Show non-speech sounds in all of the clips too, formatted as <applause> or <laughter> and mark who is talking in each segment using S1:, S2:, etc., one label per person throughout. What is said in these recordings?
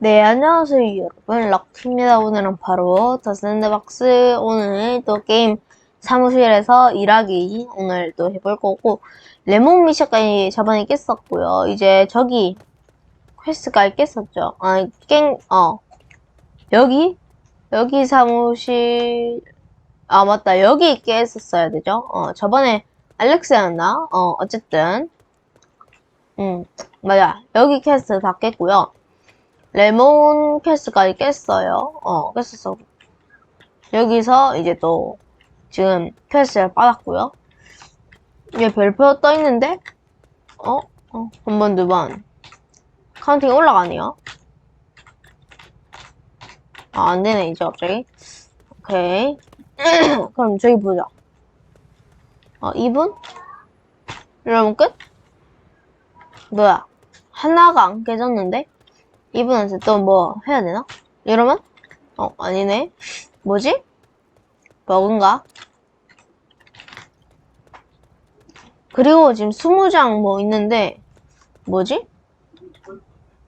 S1: 네, 안녕하세요, 여러분. 럭키입니다. 오늘은 바로 더 샌드박스 오늘 또 게임 사무실에서 일하기 오늘 또 해볼 거고 레몬 미션까지 저번에 깼었고요. 이제 저기 퀘스트까지 깼었죠. 아, 깽, 어. 여기? 여기 사무실 아, 맞다. 여기 깼었어야 되죠? 어, 저번에 알렉스였나? 어, 어쨌든 음, 맞아. 여기 퀘스트 다 깼고요. 레몬 퀘스트까지 깼어요. 어, 깼었어. 여기서 이제 또 지금 퀘스트를 받았고요. 이게 별표 떠 있는데, 어? 어, 한 번, 두 번. 카운팅 올라가네요. 아, 안 되네, 이제 갑자기. 오케이. <clears throat> 그럼 저기 보자. 어, 2분? 이러면 끝? 뭐야? 하나가 안 깨졌는데? 이분한테 또 뭐 해야 되나? 이러면? 어, 아니네. 뭐지? 버그인가? 그리고 지금 20장 뭐 있는데, 뭐지?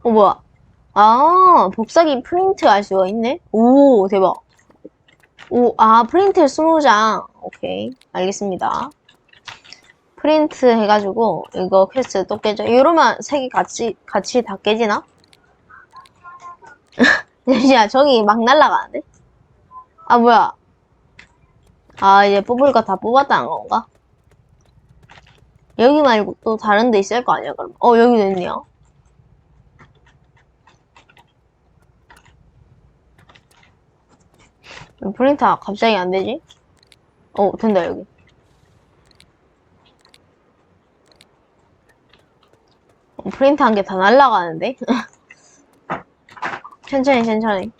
S1: 어, 뭐야? 아, 복사기 프린트 할 수가 있네? 오, 대박. 오, 아, 프린트 20장. 오케이. 알겠습니다. 프린트 해가지고, 이거 퀘스트 또 깨져. 이러면 세개 같이, 같이 다 깨지나? <laughs> 잠시만, 저기 막 날라가는데? 아, 뭐야. 아, 이제 뽑을 거 다 뽑았다는 건가? 여기 말고 또 다른 데 있을 거 아니야, 그럼? 어, 여기도 있네요. 왜 프린터 갑자기 안 되지? 어, 된다, 여기. 어, 프린터 한개 다 날라가는데? <laughs> 천천히, 천천히.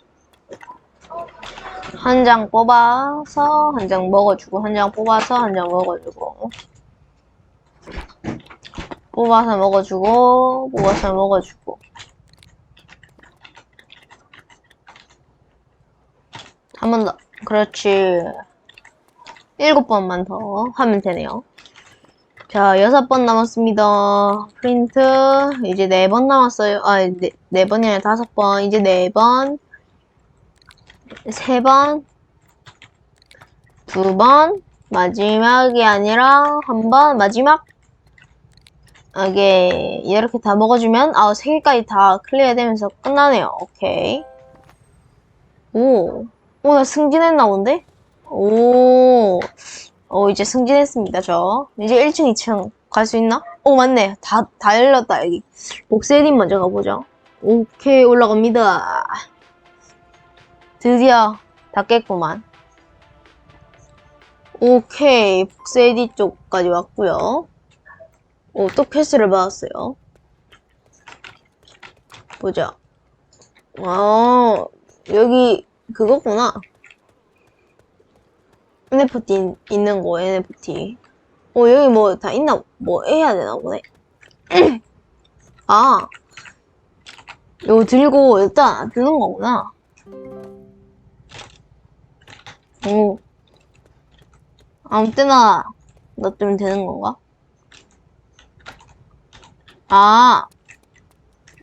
S1: 한 장 뽑아서, 한 장 먹어주고, 한 장 뽑아서, 한 장 먹어주고. 뽑아서 먹어주고, 뽑아서 먹어주고. 한 번 더. 그렇지. 일곱 번만 더 하면 되네요. 자, 여섯 번 남았습니다. 프린트. 이제 네 번 남았어요. 아, 네, 네 번이 아니라 다섯 번. 이제 네 번. 세 번. 두 번. 마지막이 아니라 한 번. 마지막. 이게 이렇게 다 먹어주면 아, 세 개까지 다 클리어 되면서 끝나네요. 오케이. 오. 오, 나 승진했나 본데? 오. 어, 이제 승진했습니다, 저. 이제 1층, 2층 갈 수 있나? 오, 맞네. 다, 다 열렸다, 여기. 복세님 먼저 가보죠. 오케이, 올라갑니다. 드디어 다 깼구만. 오케이, 복세디 쪽까지 왔고요 오, 또 퀘스트를 받았어요. 보자. 아, 여기 그거구나. NFT 있는 거, NFT. 어, 여기 뭐 다 있나, 뭐 해야 되나 보네. <clears throat> 아, 이거 들고 일단 드는 거구나. 오. 아무 때나 놔두면 되는 건가? 아,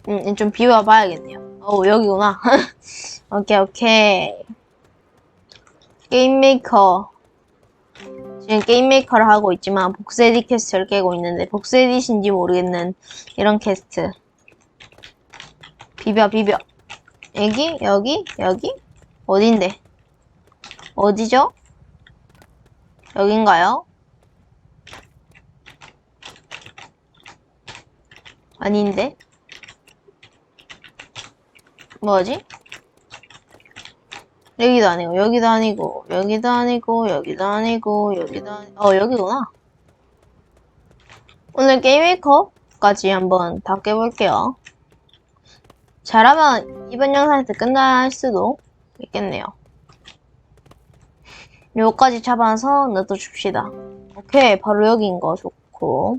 S1: 음, 좀 비워 봐야겠네요. 어, 여기구나. <laughs> 오케이, 오케이. 게임 메이커. 지금 게임 메이커를 하고 있지만 복세디 퀘스트를 깨고 있는데 복세디신지 모르겠는 이런 퀘스트. 비벼, 비벼. 여기, 여기, 여기? 어딘데? 어디죠? 여긴가요? 아닌데? 뭐지? 여기도 아니고, 여기도 아니고, 여기도 아니고, 여기도 아니고, 여기도 아니 어, 여기구나. 오늘 게임메이커까지 한번 다 깨볼게요. 잘하면 이번 영상에서 끝날 수도 있겠네요. 요까지 잡아서 넣어줍시다. 오케이, 바로 여기인 거 좋고.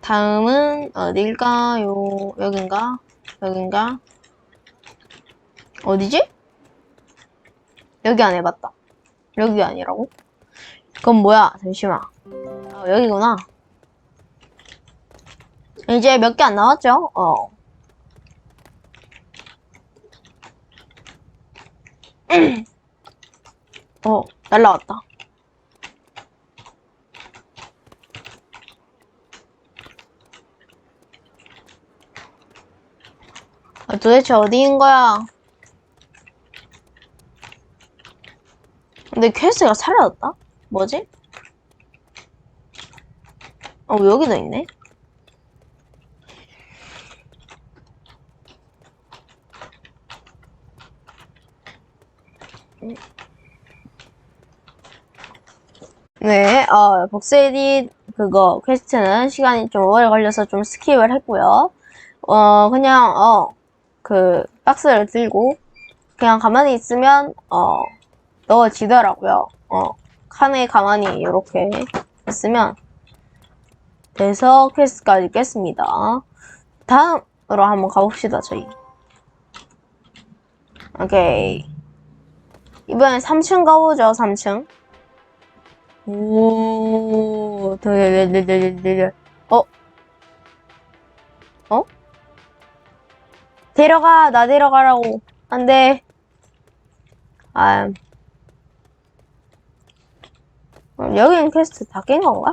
S1: 다음은 어딜까요? 여긴가? 여긴가? 어디지? 여기 안 해봤다. 여기 아니라고? 그건 뭐야? 잠시만. 아, 여기구나. 이제 몇 개안 남았죠? 어. <clears throat> 어, 날라왔다. 아, 도대체 어디인 거야? 근데 퀘스트가 사라졌다? 뭐지? 어, 여기도 있네? 네, 어, 복수 에딧 그거 퀘스트는 시간이 좀 오래 걸려서 좀 스킵을 했고요. 어, 그냥 어, 그 박스를 들고 그냥 가만히 있으면 어, 넣어지더라고요. 어, 칸에 가만히 이렇게 있으면 돼서 퀘스트까지 깼습니다. 다음으로 한번 가봅시다, 저희. 오케이. 이번엔 3층 가보죠, 3층. 오, 덜덜덜덜덜. 어? 어? 데려가, 나 데려가라고. 안 돼. 아. 어, 여기는 퀘스트 다 깬 건가?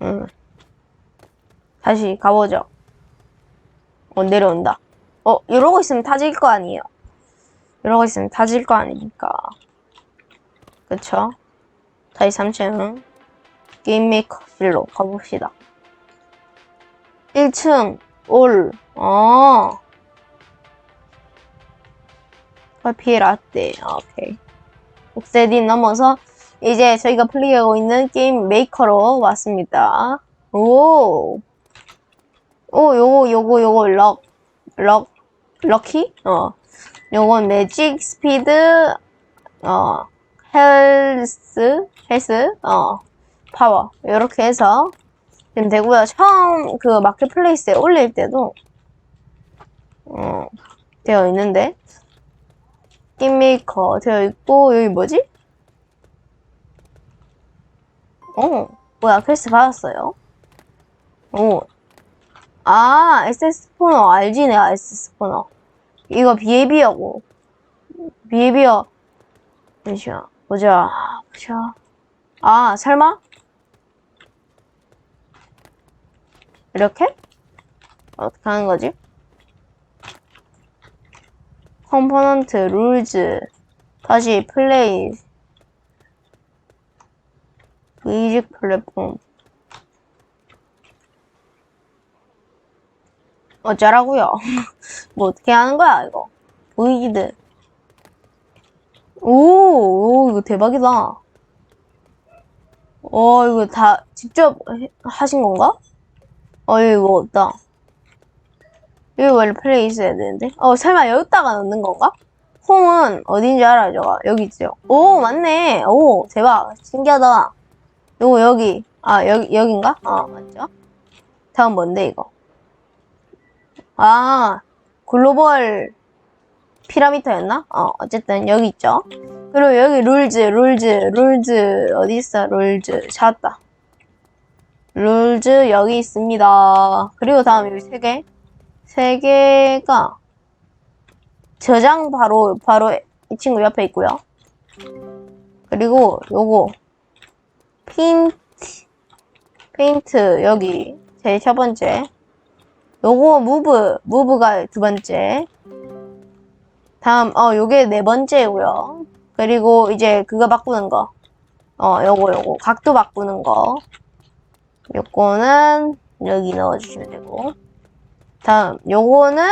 S1: 응. 다시 가보죠. 어, 내려온다. 어, 이러고 있으면 타질 거 아니에요. 이러고 있으면 타질 거 아니니까. 그쵸? 다시 3층 게임 메이커 실로 가봅시다. 1층 올, 어. 커피 라떼, 아, 오케이. 옥세딘 넘어서 이제 저희가 플레이하고 있는 게임 메이커로 왔습니다. 오. 오, 요거, 요거, 요거, 럭, 럭, 럭키? 어. 요건 매직 스피드, 어, 헬스, 헬스, 어, 파워. 이렇게 해서 되면 되고요. 처음 그 마켓플레이스에 올릴 때도, 어, 되어 있는데, 게임메이커 되어 있고, 여기 뭐지? 어, 뭐야, 퀘스트 받았어요. 오. 아, SS 스포너. 알지, 내가 SS 스포너. 이거 비에비어고. 비에비어. 잠시만. 보자. 보자. 아, 설마? 이렇게? 어떻게 하는 거지? 컴포넌트, 룰즈. 다시 플레이. 뮤직 플랫폼. 어쩌라고요? <laughs> 뭐 어떻게 하는 거야, 이거? 보이기드. 오, 오, 이거 대박이다. 어, 이거 다 직접 해- 하신 건가? 어, 이거 없다. 여기 원래 플레이 있어야 되는데. 어, 설마 여기다가 넣는 건가? 홈은 어딘지 알아요, 저가. 여기 있죠. 오, 맞네. 오, 대박. 신기하다. 요거, 여기. 아, 여기, 여긴가? 어, 맞죠? 다음 뭔데, 이거? 아, 글로벌 피라미터였나? 어, 어쨌든 여기 있죠. 그리고 여기 룰즈, 룰즈, 룰즈, 어디 있어? 룰즈. 찾았다. 룰즈 여기 있습니다. 그리고 다음 여기 세 개. 세 개가 저장 바로, 바로 이 친구 옆에 있고요. 그리고 요거, 핀트, 페인트 여기 제일 첫 번째. 요거 무브, 무브가 두 번째. 다음, 어, 요게 네 번째고요. 그리고 이제 그거 바꾸는 거. 어, 요거, 요거. 각도 바꾸는 거. 요거는 여기 넣어주시면 되고. 다음, 요거는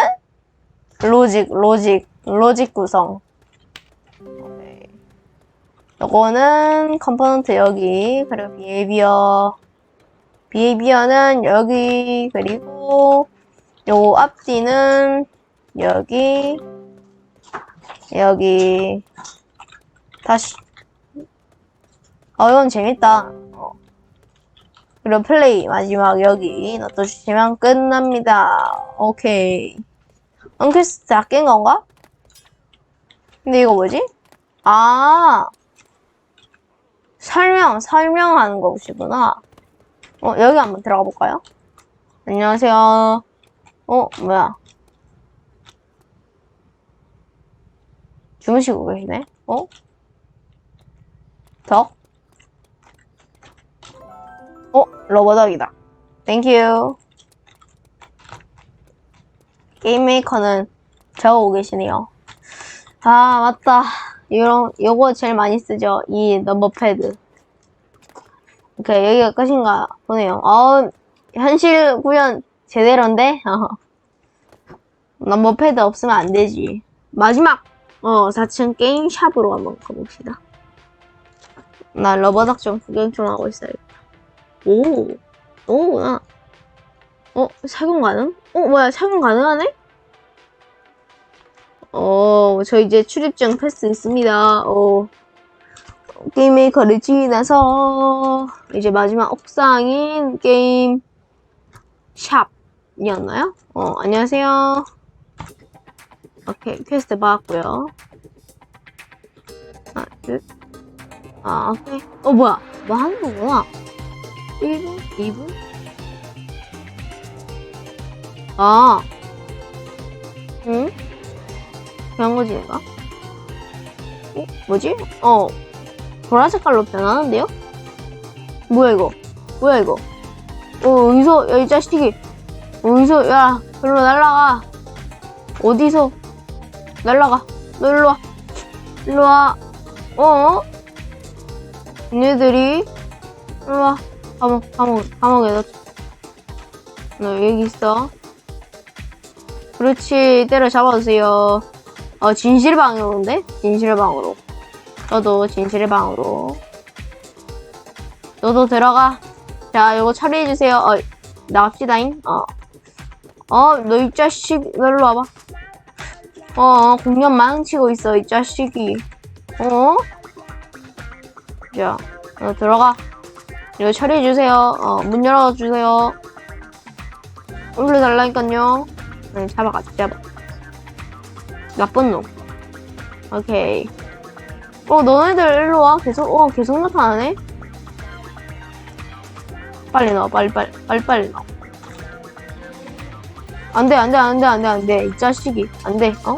S1: 로직, 로직, 로직 구성. 오케이. 요거는 컴포넌트 여기, 그리고 비헤비어. 비헤비어는 여기, 그리고 요 앞뒤는 여기, 여기, 다시. 어, 이건 재밌다. 어. 그리고 플레이 마지막 여기 넣어주시면 끝납니다. 오케이. 언퀘스트 아낀 건가? 근데 이거 뭐지? 아, 설명, 설명하는 것이구나. 어, 여기 한번 들어가 볼까요? 안녕하세요. 어, 뭐야. 주무시고 계시네? 어? 덕? 어, 러버덕이다. 땡큐. 게임 메이커는 저오고 계시네요. 아, 맞다. 이런, 요거 제일 많이 쓰죠. 이 넘버패드. 오케이, 여기가 끝인가 보네요. 어, 현실 구현 제대로인데? <laughs> 어. 넘버패드 없으면 안 되지. 마지막! 어, 4층 게임샵으로 한번 가봅시다. 나 러버닥 좀 구경 좀 하고 있어야겠다. 오, 오구나. 어, 착용 가능? 어, 뭐야, 착용 가능하네? 어, 저 이제 출입증 패스 있습니다. 어, 게임 메이커를 지나서 이제 마지막 옥상인 게임 샵이었나요? 어, 안녕하세요. 오케이, 퀘스트 받았고요. 하나, 둘. 아, 오케이. 어, 뭐야. 뭐 하는 거구나. 1분? 2분? 아. 응? 그냥 거지, 내가? 어? 뭐지? 어. 보라 색깔로 변하는데요? 뭐야, 이거? 뭐야, 이거? 어, 여기서, 야, 이 자식이. 어디서, 야, 별로 날라가. 어디서? 날라가. 너 일로 와. 일로 와. 어? 얘네들이, 일로 와. 감옥, 감옥, 감옥에 넣자. 너 여기 있어. 그렇지, 때려 잡아주세요. 어, 진실방으로 온데? 진실방으로. 너도 진실방으로. 너도 들어가. 자, 요거 처리해주세요. 어, 나갑시다잉. 어. 어, 너 이 자식, 너 일로 와봐. 어, 공연 망치고 있어, 이 자식이. 어? 자, 너 들어가. 이거 처리해주세요. 어, 문 열어주세요. 올려달라니까요. 응, 잡아가, 잡아. 나쁜 놈. 오케이. 어, 너네들 일로 와. 계속, 어, 계속 나타나네? 빨리 넣어, 빨리, 빨리, 빨리, 빨리 넣어. 안 돼, 안 돼, 안 돼, 안 돼, 안 돼. 이 자식이. 안 돼, 어?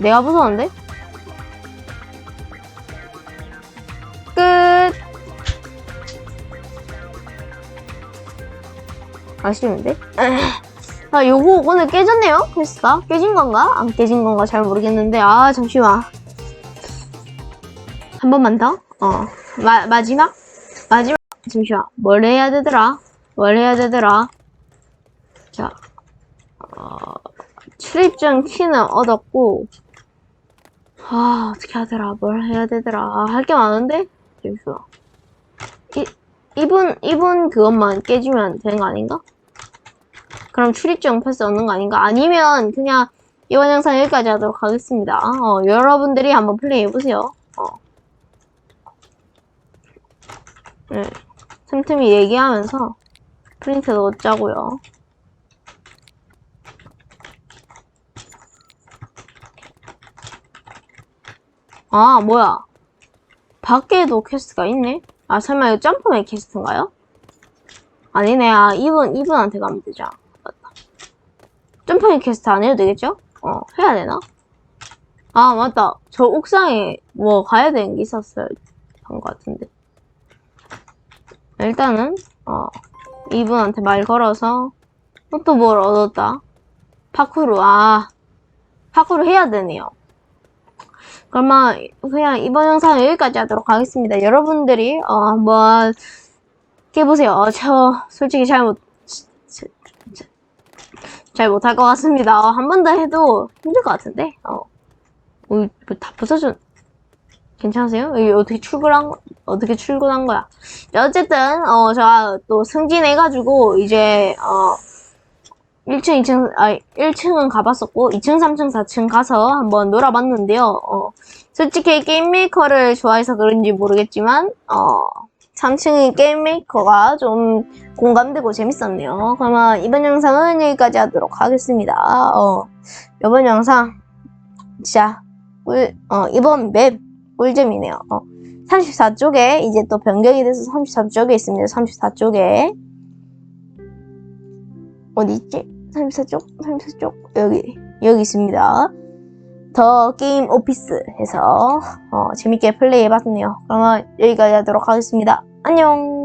S1: 내가 무서운데? 아쉬운데? 아, 요거 오늘 깨졌네요? 퀘스트가? 깨진 건가? 안 깨진 건가 잘 모르겠는데, 아, 잠시만. 한 번만 더? 어. 마, 마지막? 마지막? 잠시만. 뭘 해야 되더라? 뭘 해야 되더라? 자, 어, 출입증 키는 얻었고, 아, 어떻게 하더라? 뭘 해야 되더라? 아, 할게 많은데? 잠시만. 이, 이분, 이분 그것만 깨주면 되는 거 아닌가? 그럼 출입증 패스 얻는 거 아닌가? 아니면 그냥 이번 영상 여기까지 하도록 하겠습니다. 어, 여러분들이 한번 플레이 해보세요. 어. 네. 틈틈이 얘기하면서 프린트 넣자고요. 아, 뭐야. 밖에도 퀘스트가 있네? 아, 설마 이거 점프맨 퀘스트인가요? 아니네. 아, 이분, 이분한테 가면 되죠. 점프맨 퀘스트 안 해도 되겠죠? 어, 해야 되나? 아, 맞다. 저 옥상에 뭐 가야 되는 게 있었어요. 한것 같은데. 일단은, 어, 이분한테 말 걸어서, 또 뭘 얻었다? 파쿠르, 아, 파쿠르 해야 되네요. 그러면 그냥 이번 영상은 여기까지 하도록 하겠습니다. 여러분들이 어, 한번 해보세요. 어, 저 솔직히 잘못 잘 못할 것 같습니다. 어, 한번 더 해도 힘들 것 같은데. 어, 어, 다 부서준. 괜찮으세요? 이게 어떻게 출근한 거- 어떻게 출근한 거야? 자, 어쨌든 어 제가 또 승진해가지고 이제 어 1층, 2층, 아, 1층은 가봤었고, 2층, 3층, 4층 가서 한번 놀아봤는데요. 어, 솔직히 게임 메이커를 좋아해서 그런지 모르겠지만, 어, 3층의 게임 메이커가 좀 공감되고 재밌었네요. 그러면 이번 영상은 여기까지 하도록 하겠습니다. 어, 이번 영상, 진짜, 꿀, 어, 이번 맵 꿀잼이네요. 어, 34쪽에 이제 또 변경이 돼서 33쪽에 있습니다. 34쪽에. 어디 있지? 34쪽, 34쪽 여기 여기 있습니다. 더 게임 오피스에서 어, 재밌게 플레이해봤네요. 그러면 여기까지 하도록 하겠습니다. 안녕.